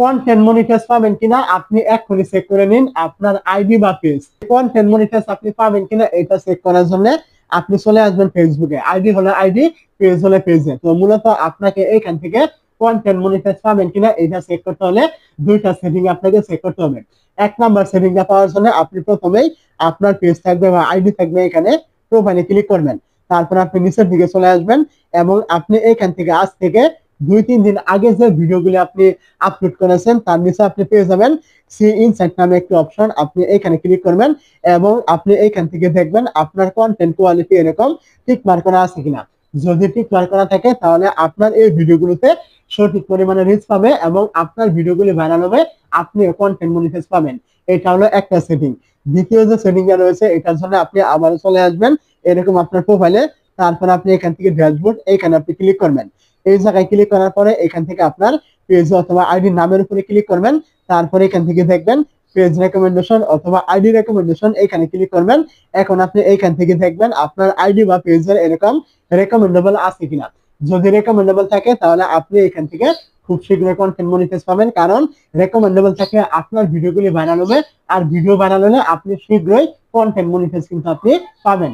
Content monetize পাবেন কিনা আপনি এখনই চেক করে নিন আপনার আইডি বা পেজ কন্টেন্ট মনিটাইজ আপনি পাবেন কিনা এটা চেক করার জন্য আপনি চলে আসবেন ফেসবুকে আইডি হলে আইডি পেজ হলে পেজে তো মূলত আপনাকে এখান থেকে কন্টেন্ট মনিটাইজ পাবেন কিনা এটা চেক করতে হলে দুইটা সেটিং আপনাকে চেক করতে হবে। এক নাম্বার সেটিংটা পাওয়ার জন্য আপনি প্রথমেই আপনার পেজ থাকবে বা আইডি থাকবে এখানে প্রোফাইলে ক্লিক করবেন। তারপর আপনি নিচের দিকে চলে আসবেন এবং আপনি এখান থেকে আজ থেকে দুই, তিন দিন আগে যে ভিডিওগুলি আপনি আপলোড করেছেন, তার নিচে আপনি পেয়ে যাবেন সি ইনসাইট নামে একটি অপশন আপনি এখানে ক্লিক করবেন এবং আপনি এখান থেকে দেখবেন আপনার কন্টেন্ট কোয়ালিটি এরকম টিক মার্ক করা আছে কিনা। যদি টিক মার্ক করা থাকে, তাহলে আপনার এই ভিডিওগুলোতে সঠিক পরিমাণে রিচ পাবে এবং আপনার ভিডিওগুলি ভাইরাল হবে আপনি কন্টেন্ট মনিটাইজ পাবেন। এটা হলো একটা সেটিং দ্বিতীয় যে সেটিংটা রয়েছে, এটার জন্য আপনি আবারও চলে আসবেন, এরকম আপনার প্রোফাইলে তারপর আপনি এখান থেকে ড্যাশবোর্ড এখানে আপনি ক্লিক করবেন। এই জায়গায় ক্লিক করার পরে এখান থেকে আপনার পেজ অথবা আইডি নামের উপরে ক্লিক করবেন। তারপরে এখান থেকে দেখবেন পেজ রেকমেন্ডেশন অথবা আইডি রেকমেন্ডেশন এখানে ক্লিক করবেন। এখন আপনি এখান থেকে দেখবেন আপনার আইডি বা পেজের এরকম রেকমেন্ডেবল আছে কিনা। যদি রেকমেন্ডেবল থাকে তাহলে আপনি এখান থেকে খুব শীঘ্রই কন্টেন্ট মনিটাইজ পাবেন। কারণ রেকমেন্ডেবল থাকে আপনার ভিডিওগুলি ভাইরাল হবে। আর ভিডিও ভাইরাল হলে আপনি শীঘ্রই কন্টেন্ট মনিটাইজ কিন্তু আপনি পাবেন।